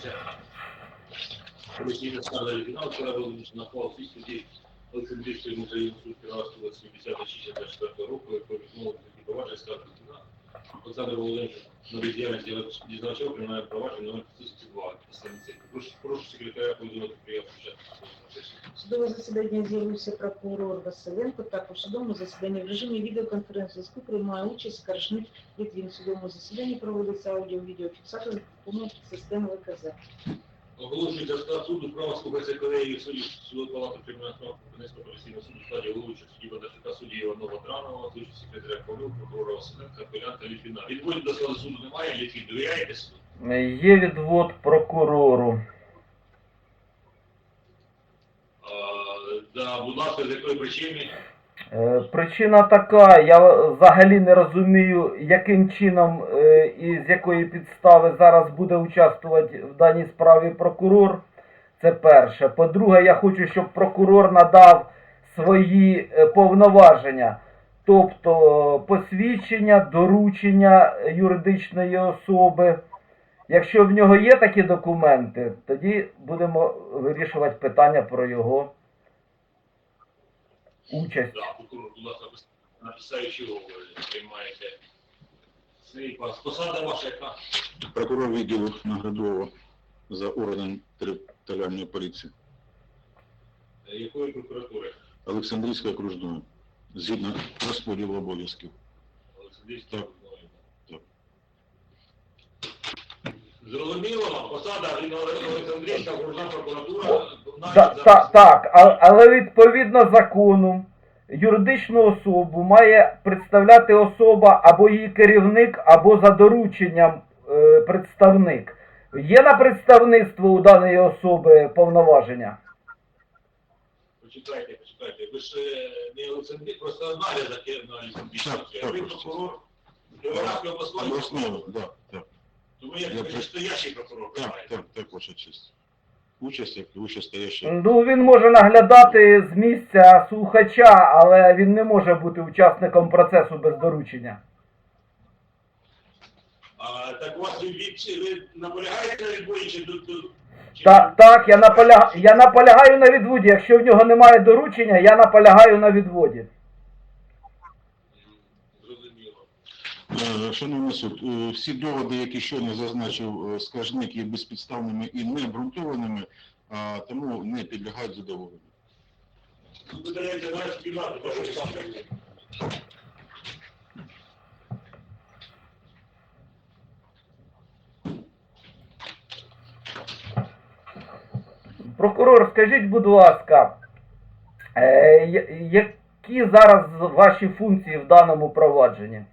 Розглядається комісійна скарга Літвіна, вчора було на хвал свій суді Олександрівської музею суд Кіровського 70-64 року, який відмовив такі провадження скарги Літвіна. Олександр Володимирович на бездіяльність дізнавачів приймає провадження номер 532 станції. Прошу, прошу секретаря повідомити приємно Судове засідання з'явився прокурор Василенко. Також в судовому засіданні в режимі відеоконференції зв'язку приймає участь скаржник Літвін. В судовому засіданні проводиться аудіо-відеофіксатор допомоги системи ВКЗ. Оголошується склад суду, справа слухається колегії суддів судової палати кримінального права Кримінальського суду складі головуючого судді Бондарчука, судді Іванова Дранова, слідчого секретаря Павлюк, прокурора Василенка, апелянта Літвіна. Відводів до складу суду немає, Літвін, довіряєте суду? Є відвод прокурору. А, да, будь ласка, з якої причини? Е, Причина така, я взагалі не розумію, яким чином е, і з якої підстави зараз буде участвувати в даній справі прокурор. Це перше. По-друге, я хочу, щоб прокурор надав свої е, повноваження, тобто посвідчення, доручення юридичної особи. Якщо в нього є такі документи, тоді будемо вирішувати питання про його участь. Да, прокурор, будь ласка, ви приймаєте. Посада ваша яка? Прокурор відділу Наградового за органом територіальної поліції Якої прокуратури? Олександрійської окружної, згідно розподілу обов'язків. Олександрійської Так. обласної. Так. Зрозуміло посада Олександрійська окружна прокуратура. Та, та, так, але відповідно закону юридичну особу має представляти особа або її керівник, або за дорученням е, представник. Є на представництво у даної особи повноваження? Почекайте, почекайте. Ви ж е, не Олександрій, просто нагляд на. Ви прокурор Обласного, так, Тому як Я ви стоящий прокурор так, так, так, ваша честь. Участь як вищестояща. Ну, він може наглядати з місця слухача, але він не може бути учасником процесу без доручення. А, так у вас від, ви наполягаєте на відборі чи тут? тут чи- Так, так, я наполягаю, я наполягаю на відводі. Якщо в нього немає доручення, я наполягаю на відводі. М, Зрозуміло. Е, Шановний суд, е, всі доводи, які щойно зазначив е, скаржник, є безпідставними і необґрунтованими, а тому не підлягають задоволенню. Прокурор, скажіть, будь ласка, е, які зараз ваші функції в даному провадженні?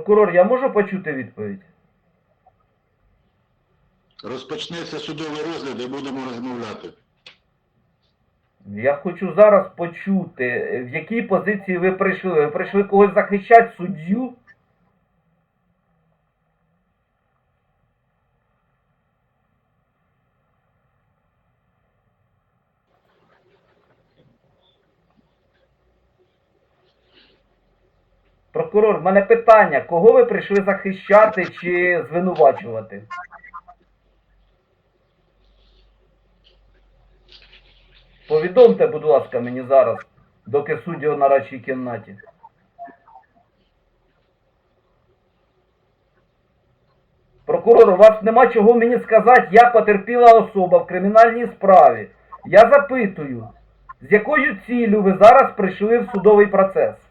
Прокурор, я можу почути відповідь? Розпочнеться судовий розгляд і будемо розмовляти. Я хочу зараз почути, в якій позиції ви прийшли. Ви прийшли когось захищати суддю? Прокурор, в мене питання, кого ви прийшли захищати чи звинувачувати? Повідомте, будь ласка, мені зараз, доки судді у нарадчій кімнаті. Прокурор, у вас нема чого мені сказати, я потерпіла особа в кримінальній справі. Я запитую, з якою ціллю ви зараз прийшли в судовий процес?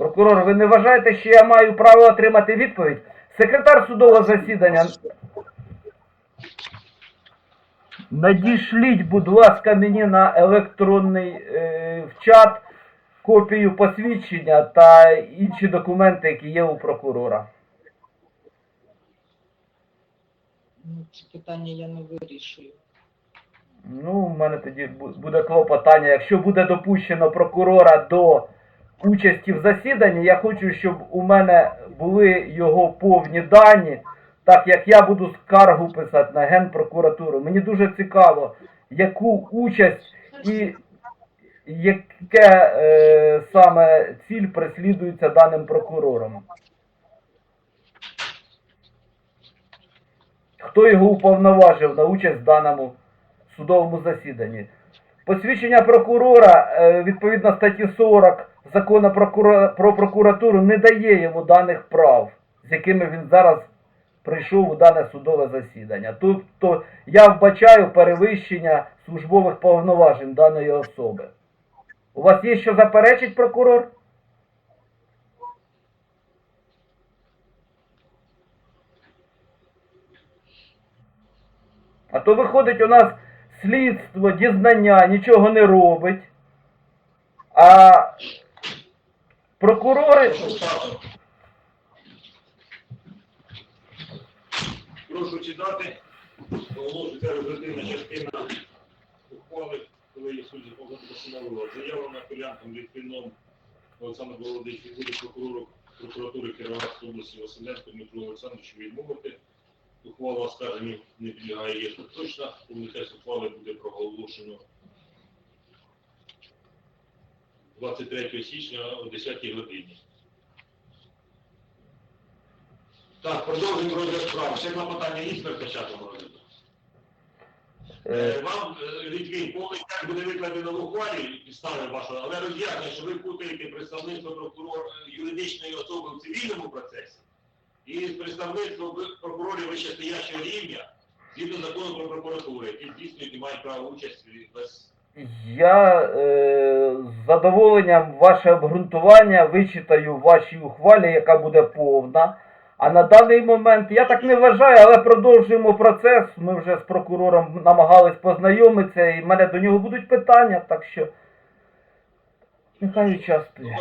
Прокурор, ви не вважаєте, що я маю право отримати відповідь? Секретар судового засідання. Надішліть, будь ласка, мені на електронний е, в чат копію посвідчення та інші документи, які є у прокурора. Ну, Ці питання я не вирішую. Ну, у мене тоді буде клопотання. Якщо буде допущено прокурора до участі в засіданні, я хочу, щоб у мене були його повні дані, так як я буду скаргу писати на Генпрокуратуру. Мені дуже цікаво, яку участь і яке е, саме ціль преслідується даним прокурором. Хто його уповноважив на участь в даному судовому засіданні? Посвідчення прокурора е, відповідно статті 40 закону про прокуратуру не дає йому даних прав, з якими він зараз прийшов у дане судове засідання. Тобто я вбачаю перевищення службових повноважень даної особи. У вас є що заперечить прокурор? А то виходить у нас слідство, дізнання нічого не робить. А прокурори. Прошу читати. Оголошується результативна частина ухвали, коли судді постановила заяву на апелянтом Літвіном Олександру Володимировичу буде прокурору прокуратури Кіровоградської області Василенко Дмитру Олександровичу відмовити. Ухвала оскарження не підлягає є точно. Повний ухвали буде проголошено 23 січня о 10 годині. Так, продовжуємо розгляд справи. Ще клопотання є перед початком розгляду? Е, Е, Вам, е, Літвін, повний текст буде викладено в ухвалі підстави вашого, але роз'яснює, що ви путаєте представництво прокурор е, юридичної особи в цивільному процесі і представництво прокурорів вищестоящого рівня згідно закону про прокуратуру, які здійснюють і мають право участі без Я е, з задоволенням ваше обґрунтування вичитаю в вашій ухвалі, яка буде повна. А на даний момент я так не вважаю, але продовжуємо процес. Ми вже з прокурором намагались познайомитися, і в мене до нього будуть питання, так що нехай участвує.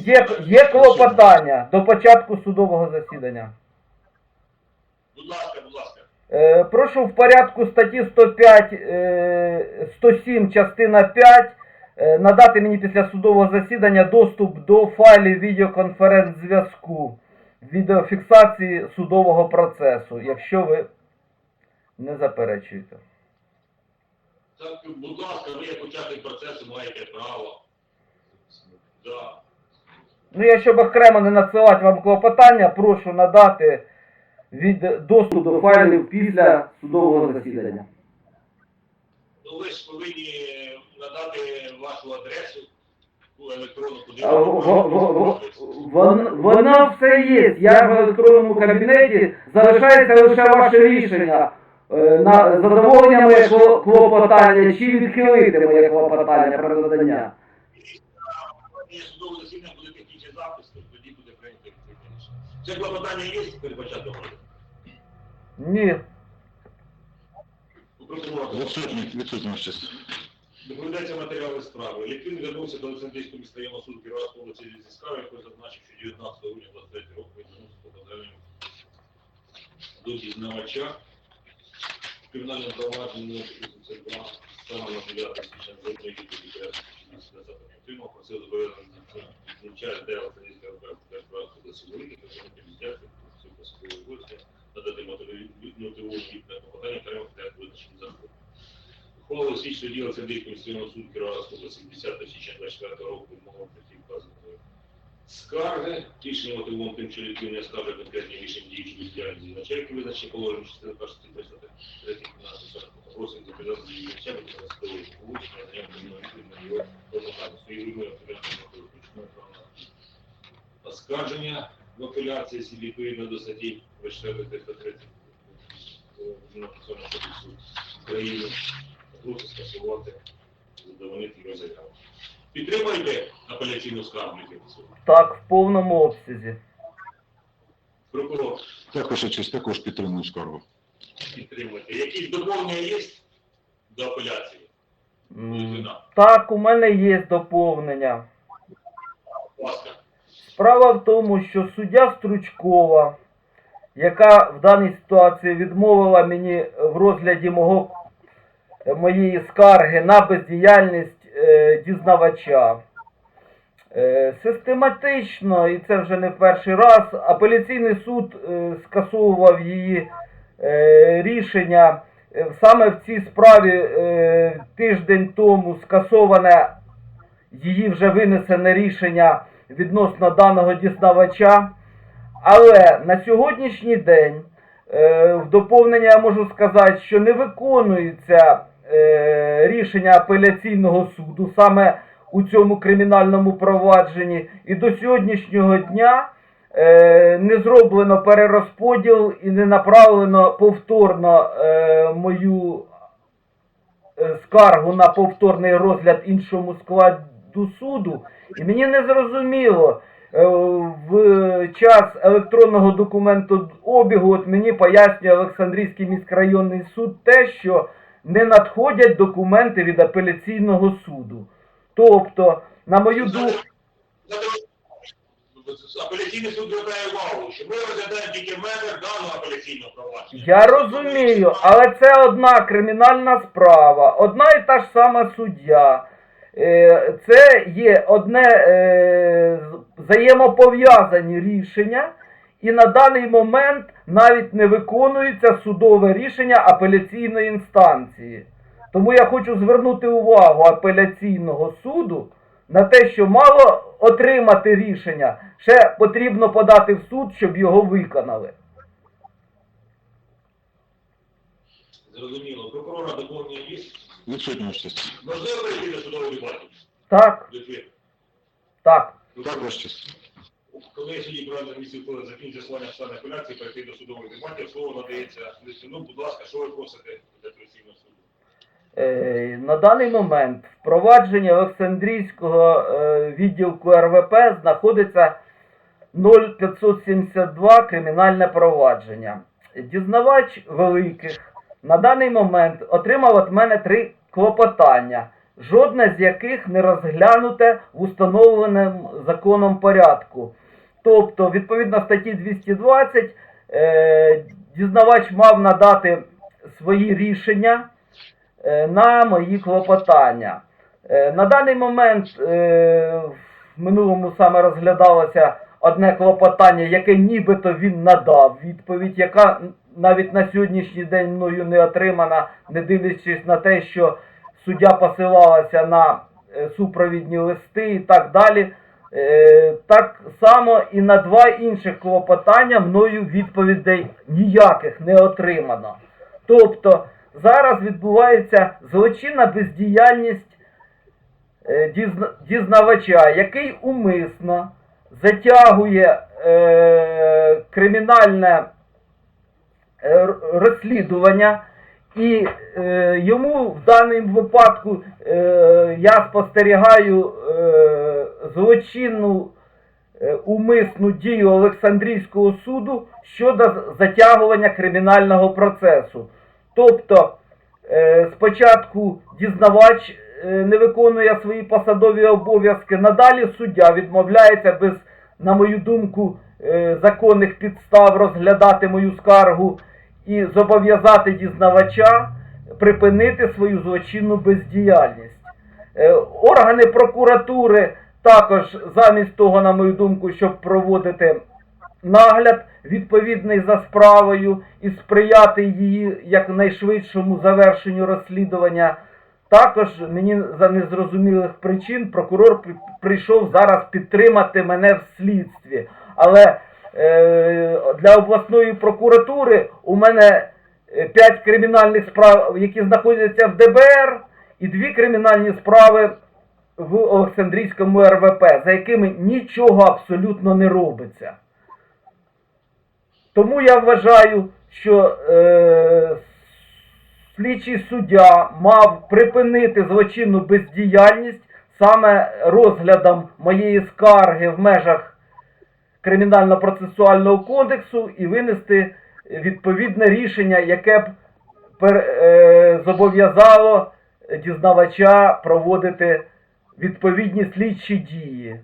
Є, є клопотання до початку судового засідання. Будь ласка, будь ласка. Е, прошу в порядку статті 105, е, 107, частина 5 е, надати мені після судового засідання доступ до файлів відеоконференц-зв'язку, відеофіксації судового процесу, якщо ви не заперечуєте. Так, будь ласка, ви як учасник процесу маєте право. Да. Ну, я щоб окремо не надсилати вам клопотання, прошу надати від доступ до файлів після судового засідання. Ну, ви ж повинні надати вашу адресу електронну, Вон, воно все є. Я в електронному кабінеті залишається лише ваше рішення. е, На задоволення моє клопотання чи відхилити моє клопотання про надання. Судове засідання буде технічний запис, то тоді буде прийнято відповідне рішення. Це клопотання є перед початком розгляду? Ні. Відсутні, відсутні честь. Доповідається матеріали справи. Літвін звернувся до Олександрійського міськрайонного суду Кіровоградської області зі справи, який зазначив, що 19 грудня 23 року він звернувся по поданню до дізнавача. В кримінальному провадженні 82 станом на 9 січня жодної відповіді отримав, просив зобов'язаний звичайно, де Олександрійська Кіровоградської області велике, то вони підтягти цю посадову області, надати мотивовану відповідь на клопотання окремо для визначення закону. Ухвалу слідчого діла Центрійського міськрайонного суду Кіровоградської області 10 січня 24 року відмовив такі вказаної скарги. Рішення мотивовано тим, що не скаже конкретні рішення діючі діяльності начальники визначені положення частини першої статті 3 кримінального кодексу. Просить зобов'язати її начальника на судове получення, знайомити на відповідь на його адвоката. Свої вимоги коду починає оскарження в апеляції відповідно до статті 24 330 Національного України прошу скасувати задовольнити його заяву. Підтримуєте апеляційну скаргу, яке? Так, в повному обсязі. Прокурор, Також честь, також підтримую скаргу. підтримуєте. Якісь доповнення є до апеляції? М? Так, у мене є доповнення. Будь ласка. Справа в тому, що суддя Стручкова, яка в даній ситуації відмовила мені в розгляді мого, моєї скарги на бездіяльність е, дізнавача, Е, Систематично, і це вже не перший раз, апеляційний суд е, скасовував її рішення. Саме в цій справі тиждень тому скасоване її вже винесене рішення відносно даного дізнавача. Але на сьогоднішній день в доповнення я можу сказати, що не виконується рішення апеляційного суду саме у цьому кримінальному провадженні, і до сьогоднішнього дня е, не зроблено перерозподіл і не направлено повторно е, мою е, скаргу на повторний розгляд іншому складу суду. І мені не зрозуміло, е, в час електронного документу обігу от мені пояснює Олександрійський міськрайонний суд те, що не надходять документи від апеляційного суду. Тобто, на мою думку, Апеляційний суд звертає увагу, що ми розглядаємо тільки метр даного апеляційного провадження. Я розумію, але це одна кримінальна справа, одна і та ж сама суддя. Е, Це є одне е, взаємопов'язані рішення, і на даний момент навіть не виконується судове рішення апеляційної інстанції. Тому я хочу звернути увагу апеляційного суду на те, що мало отримати рішення, ще потрібно подати в суд, щоб його виконали. Зрозуміло. Прокурора доповнення є. Відсутня честь. Можливо перейти до судової дебатів? Так, так. Так, ваша честь. Коли судді правильно місці входить закінчить слання члена апеляції, перейти до судової дебатів, слово надається Литвину. Будь ласка, що ви просите від апеляційного суду? Е, На даний момент впровадження Олександрійського е, відділку РВП знаходиться 0572 кримінальне провадження. Дізнавач великих на даний момент отримав від мене три клопотання, жодне з яких не розглянуте в установленому законом порядку. Тобто, відповідно статті 220, е, дізнавач мав надати свої рішення е, на мої клопотання. Е, На даний момент е, в минулому саме розглядалося одне клопотання, яке нібито він надав відповідь, яка навіть на сьогоднішній день мною не отримана, не дивлячись на те, що суддя посилалася на е, супровідні листи і так далі. Е, Так само і на два інших клопотання мною відповідей ніяких не отримано. Тобто зараз відбувається злочинна бездіяльність е, дізна- дізнавача, який умисно затягує е, кримінальне е, розслідування, і е, йому в даному випадку е, я спостерігаю е, злочинну е, умисну дію Олександрійського суду щодо затягування кримінального процесу. Тобто, е, спочатку дізнавач е, не виконує свої посадові обов'язки, надалі суддя відмовляється без, на мою думку, законних підстав розглядати мою скаргу і зобов'язати дізнавача припинити свою злочинну бездіяльність. Органи прокуратури також, замість того, на мою думку, щоб проводити нагляд відповідний за справою і сприяти її якнайшвидшому завершенню розслідування. Також мені за незрозумілих причин прокурор прийшов зараз підтримати мене в слідстві. Але е, для обласної прокуратури у мене е, п'ять кримінальних справ, які знаходяться в ДБР, і дві кримінальні справи в Олександрійському РВП, за якими нічого абсолютно не робиться. Тому я вважаю, що е, слідчий суддя мав припинити злочинну бездіяльність саме розглядом моєї скарги в межах Кримінально-процесуального кодексу і винести відповідне рішення, яке б пер, е, зобов'язало дізнавача проводити відповідні слідчі дії.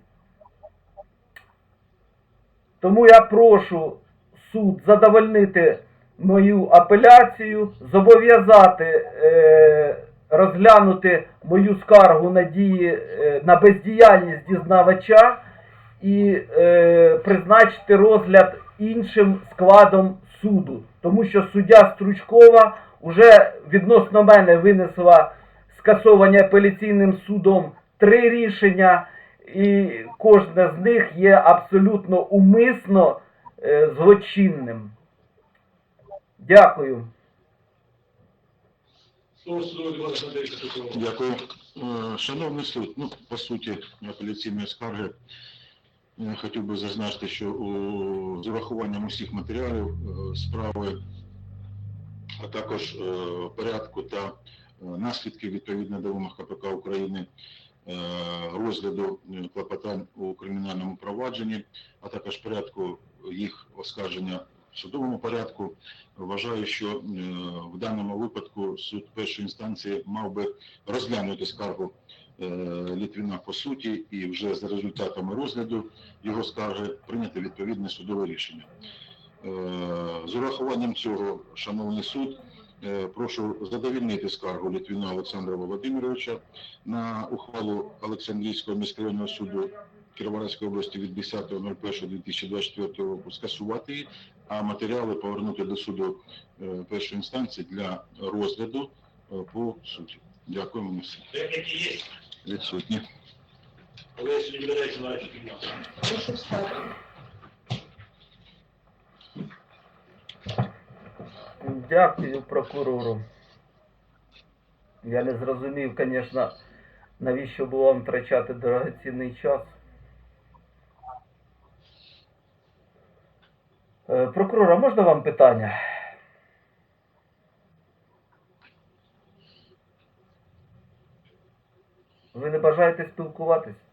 Тому я прошу суд задовольнити мою апеляцію, зобов'язати е, розглянути мою скаргу на дії е, на бездіяльність дізнавача і е, призначити розгляд іншим складом суду, тому що суддя Стручкова вже відносно мене винесла скасовані апеляційним судом три рішення, і кожне з них є абсолютно умисно е, злочинним. Дякую. Дякую. Е, Шановний суд, ну, по суті, апеляційної скарги е, хотів би зазначити, що у- з урахуванням усіх матеріалів справи, а також е, порядку та е, наслідків відповідно до вимог КПК України, розгляду е, клопотань у кримінальному провадженні, а також порядку їх оскарження в судовому порядку, Вважаю, що е, в даному випадку суд першої інстанції мав би розглянути скаргу е, Літвіна по суті і вже за результатами розгляду його скарги прийняти відповідне судове рішення. Е, З урахуванням цього, шановний суд, е, прошу задовільнити скаргу Літвіна Олександра Володимировича на ухвалу Олександрійського міськрайонного суду Кіровоградської області від 10.01.2024 року скасувати її, а матеріали повернути до суду е, першої інстанції для розгляду е, по суті. Дякую, мене все. Є, Відсутні. але якщо не віддається на підняв. Прошу встати. Дякую прокурору. Я не зрозумів, звісно, навіщо було вам втрачати дорогоцінний час. Е, Прокурор, можна вам питання? Ви не бажаєте спілкуватись?